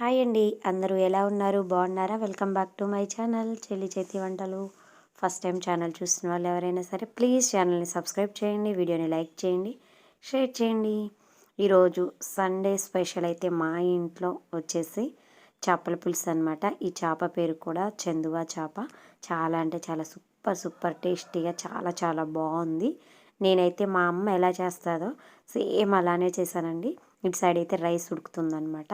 Hi అండి. అందరూ ఎలా ఉన్నారు? బాగున్నారా? Welcome back to my channel చెల్లి చేతి వంటలు. ఫస్ట్ టైం ఛానల్ చూస్తున్న వాళ్ళు ఎవరైనా సరే ప్లీజ్ ఛానల్ని సబ్స్క్రైబ్ చేయండి వీడియోని లైక్ చేయండి షేర్ చేయండి. ఈరోజు సండే స్పెషల్ అయితే మా ఇంట్లో వచ్చేసి చేపల పులుసు అనమాట ఈ చేప పేరు కూడా చందువా చేప. చాలా అంటే చాలా సూపర్ సూపర్ టేస్టీగా చాలా చాలా బాగుంది. నేనైతే మా అమ్మ ఎలా చేస్తుందో సేమ్ అలానే చేశానండి. ఇటు సైడ్ అయితే రైస్ ఉడుకుతుందనమాట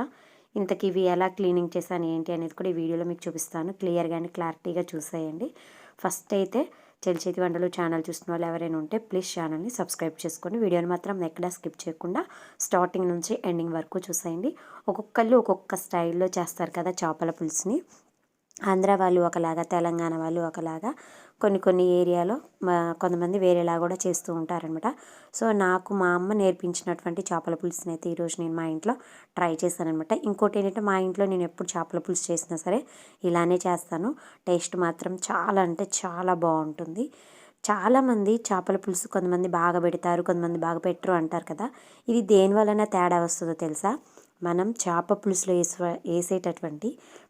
ఇంతకీ ఇవి ఎలా క్లీనింగ్ చేశాను ఏంటి అనేది కూడా ఈ వీడియోలో మీకు చూపిస్తాను. క్లియర్గానే క్లారిటీగా చూసేయండి. ఫస్ట్ అయితే చెల్లి చేతి వంటలు ఛానల్ చూసిన వాళ్ళు ఎవరైనా ఉంటే ప్లీజ్ ఛానల్ని సబ్స్క్రైబ్ చేసుకోండి. వీడియోని మాత్రం ఎక్కడా స్కిప్ చేయకుండా స్టార్టింగ్ నుంచి ఎండింగ్ వరకు చూసేయండి. ఒక్కొక్కళ్ళు ఒక్కొక్క స్టైల్లో చేస్తారు కదా చేపల పులుసుని. ఆంధ్ర వాళ్ళు ఒకలాగా తెలంగాణ వాళ్ళు ఒకలాగా కొన్ని కొన్ని ఏరియాలో కొంతమంది వేరేలా కూడా చేస్తూ ఉంటారనమాట సో నాకు మా అమ్మ నేర్పించినటువంటి చేపల పులుసుని అయితే ఈరోజు నేను మా ఇంట్లో ట్రై చేశానమాట ఇంకోటి ఏంటంటే మా ఇంట్లో నేను ఎప్పుడు చేపల పులుసు చేసినా సరే ఇలానే చేస్తాను. టేస్ట్ మాత్రం చాలా అంటే చాలా బాగుంటుంది. చాలామంది చేపల పులుసు కొంతమంది బాగా పెడతారు కొంతమంది బాగా పెట్టరు అంటారు కదా. ఇది దేని వలన తేడా వస్తుందో తెలుసా? మనం చేప పులుసులో వేసే వేసేటటువంటి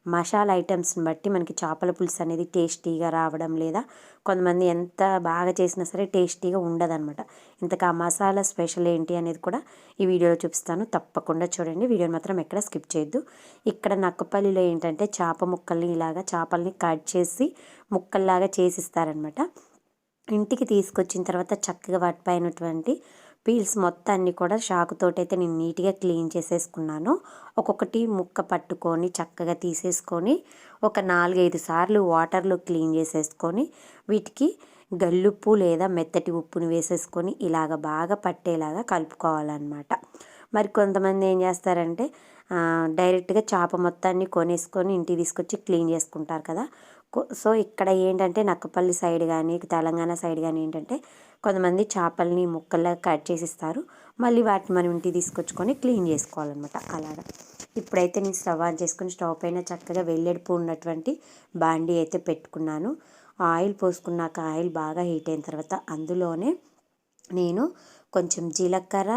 మసాలా ఐటమ్స్ని బట్టి మనకి చేపల పులుసు అనేది టేస్టీగా రావడం లేదా కొంతమంది ఎంత బాగా చేసినా సరే టేస్టీగా ఉండదన్నమాట. ఇంతకు ఆ మసాలా స్పెషల్ ఏంటి అనేది కూడా ఈ వీడియోలో చూపిస్తాను. తప్పకుండా చూడండి. వీడియోని మాత్రం ఎక్కడ స్కిప్ చేయొద్దు. ఇక్కడ నక్కపల్లిలో ఏంటంటే చేప ముక్కల్ని ఇలాగా చేపల్ని కట్ చేసి ముక్కల్లాగా చేసిస్తారనమాట ఇంటికి తీసుకొచ్చిన తర్వాత చక్కగా వాటిపైనటువంటి పీల్స్ మొత్తాన్ని కూడా షాకుతోటి అయితే నేను నీట్గా క్లీన్ చేసేసుకున్నాను. ఒక్కొక్కటి ముక్క పట్టుకొని చక్కగా తీసేసుకొని ఒక నాలుగైదు సార్లు వాటర్లో క్లీన్ చేసేసుకొని వీటికి గల్లుప్పు లేదా మెత్తటి ఉప్పుని వేసేసుకొని ఇలాగ బాగా పట్టేలాగా కలుపుకోవాలన్నమాట. మరి కొంతమంది ఏం చేస్తారంటే డైరెక్ట్గా చేప మొత్తాన్ని కొనేసుకొని ఇంటికి తీసుకొచ్చి క్లీన్ చేసుకుంటారు కదా సో ఇక్కడ ఏంటంటే నక్కపల్లి సైడ్ కానీ తెలంగాణ సైడ్ కానీ ఏంటంటే కొంతమంది చేపల్ని ముక్కల్లా కట్ చేసిస్తారు. మళ్ళీ వాటిని మనం ఇంటికి తీసుకొచ్చుకొని క్లీన్ చేసుకోవాలన్నమాట అలాగా. ఇప్పుడైతే నేను స్టవ్ ఆన్ చేసుకుని స్టవ్ పైన చక్కగా వెల్లెడుపు ఉన్నటువంటి బాండీ అయితే పెట్టుకున్నాను. ఆయిల్ పోసుకున్నాక ఆయిల్ బాగా హీట్ అయిన తర్వాత అందులోనే నేను కొంచెం జీలకర్ర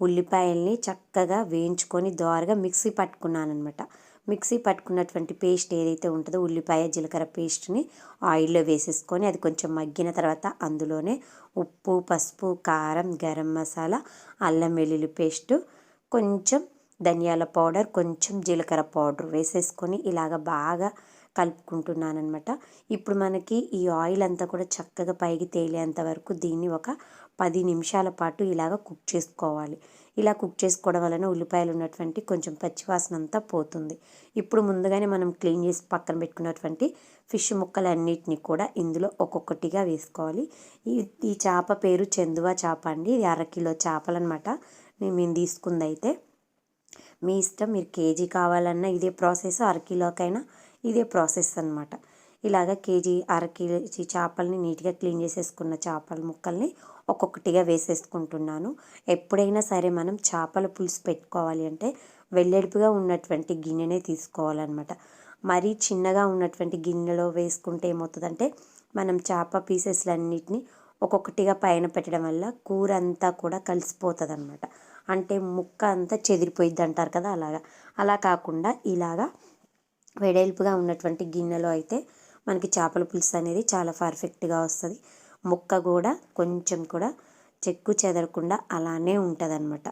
ఉల్లిపాయల్ని చక్కగా వేయించుకొని దోరగా మిక్సీ పట్టుకున్నాను అనమాట మిక్సీ పట్టుకున్నటువంటి పేస్ట్ ఏదైతే ఉంటుందో ఉల్లిపాయ జీలకర్ర పేస్ట్ని ఆయిల్లో వేసేసుకొని అది కొంచెం మగ్గిన తర్వాత అందులోనే ఉప్పు పసుపు కారం గరం మసాలా అల్లం వెల్లుల్లి పేస్టు కొంచెం ధనియాల పౌడర్ కొంచెం జీలకర్ర పౌడర్ వేసేసుకొని ఇలాగ బాగా కలుపుకుంటున్నానమాట ఇప్పుడు మనకి ఈ ఆయిల్ అంతా కూడా చక్కగా పైకి తేలేంత వరకు దీన్ని ఒక పది నిమిషాల పాటు ఇలాగ కుక్ చేసుకోవాలి. ఇలా కుక్ చేసుకోవడం వలన ఉల్లిపాయలు ఉన్నటువంటి కొంచెం పచ్చివాసన అంతా పోతుంది. ఇప్పుడు ముందుగానే మనం క్లీన్ చేసి పక్కన పెట్టుకున్నటువంటి ఫిష్ ముక్కలన్నిటినీ కూడా ఇందులో ఒక్కొక్కటిగా వేసుకోవాలి. ఈ ఈ చేప పేరు చందువా చేప అండి. ఇది అరకిలో చేపలు అనమాట మేము తీసుకుంది అయితే. మీ ఇష్టం మీరు కేజీ కావాలన్నా ఇదే ప్రాసెస్ అరకిలోకైనా ఇదే ప్రాసెస్ అనమాట ఇలాగ కేజీ అర కేజీ చేపల్ని నీట్గా క్లీన్ చేసేసుకున్న చేపల ముక్కల్ని ఒక్కొక్కటిగా వేసేసుకుంటున్నాను. ఎప్పుడైనా సరే మనం చేపల పులుసు పెట్టుకోవాలి అంటే వెల్లడిపుగా ఉన్నటువంటి గిన్నెనే తీసుకోవాలన్నమాట. మరీ చిన్నగా ఉన్నటువంటి గిన్నెలో వేసుకుంటే ఏమవుతుందంటే మనం చేప పీసెస్లన్నిటిని ఒక్కొక్కటిగా పైన పెట్టడం వల్ల కూర అంతా కూడా కలిసిపోతుంది అనమాట అంటే ముక్క అంతా చెదిరిపోయిద్ది అంటారు కదా అలాగా. అలా కాకుండా ఇలాగా వెడల్పుగా ఉన్నటువంటి గిన్నెలో అయితే మనకి చేపల పులుసు అనేది చాలా పర్ఫెక్ట్గా వస్తుంది. ముక్క కూడా కొంచెం కూడా చెక్కు చెదరకుండా అలానే ఉంటుంది అనమాట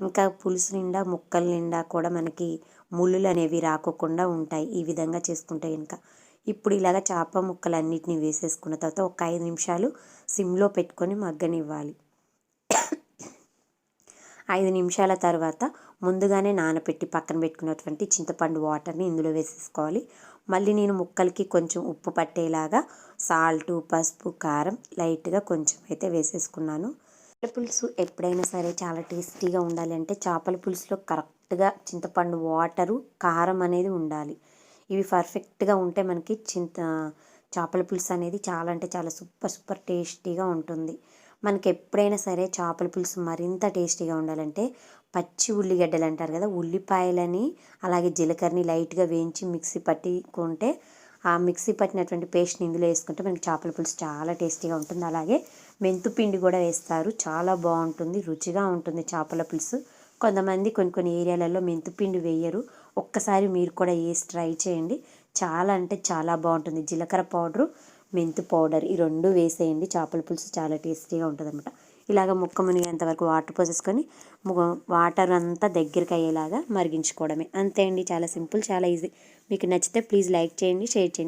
ఇంకా పులుసు నిండా ముక్కల నిండా కూడా మనకి ముళ్ళులు అనేవి రాకోకుండా ఉంటాయి. ఈ విధంగా చేసుకుంటే కనుక ఇప్పుడు ఇలాగ చేప ముక్కలన్నిటిని వేసేసుకున్న తర్వాత ఒక ఐదు నిమిషాలు సిమ్లో పెట్టుకొని మగ్గనివ్వాలి. ఐదు నిమిషాల తర్వాత ముందుగానే నానబెట్టి పక్కన పెట్టుకున్నటువంటి చింతపండు వాటర్ని ఇందులో వేసేసుకోవాలి. మళ్ళీ నేను ముక్కలకి కొంచెం ఉప్పు పట్టేలాగా సాల్టు పసుపు కారం లైట్గా కొంచెం అయితే వేసేసుకున్నాను. చేపల పులుసు ఎప్పుడైనా సరే చాలా టేస్టీగా ఉండాలి అంటే చేపల పులుసులో కరెక్ట్గా చింతపండు వాటరు కారం అనేది ఉండాలి. ఇవి పర్ఫెక్ట్గా ఉంటే మనకి చింత చేపల పులుసు అనేది చాలా అంటే చాలా సూపర్ సూపర్ టేస్టీగా ఉంటుంది. మనకి ఎప్పుడైనా సరే చేపల పులుసు మరింత టేస్టీగా ఉండాలంటే పచ్చి ఉల్లిగడ్డలు అంటారు కదా ఉల్లిపాయలని అలాగే జీలకర్రని లైట్గా వేయించి మిక్సీ పట్టుకుంటే ఆ మిక్సీ పట్టినటువంటి పేస్ట్ని ఇందులో వేసుకుంటే మనకి చేపల పులుసు చాలా టేస్టీగా ఉంటుంది. అలాగే మెంతు పిండి కూడా వేస్తారు. చాలా బాగుంటుంది రుచిగా ఉంటుంది చేపల పులుసు. కొంతమంది కొన్ని కొన్ని ఏరియాలలో మెంతు పిండి వేయరు. ఒక్కసారి మీరు కూడా వేసి ట్రై చేయండి. చాలా అంటే చాలా బాగుంటుంది. జీలకర్ర పౌడరు మెంతు పౌడర్ ఈ రెండు వేసేయండి. చేపల పులుసు చాలా టేస్టీగా ఉంటుంది అనమాట ఇలాగ ముక్క మునిగేంత వరకు వాటర్ పోసేసుకొని వాటర్ అంతా దగ్గరికి అయ్యేలాగా మరిగించుకోవడమే. అంతే అండి. చాలా సింపుల్ చాలా ఈజీ. మీకు నచ్చితే ప్లీజ్ లైక్ చేయండి షేర్ చేయండి.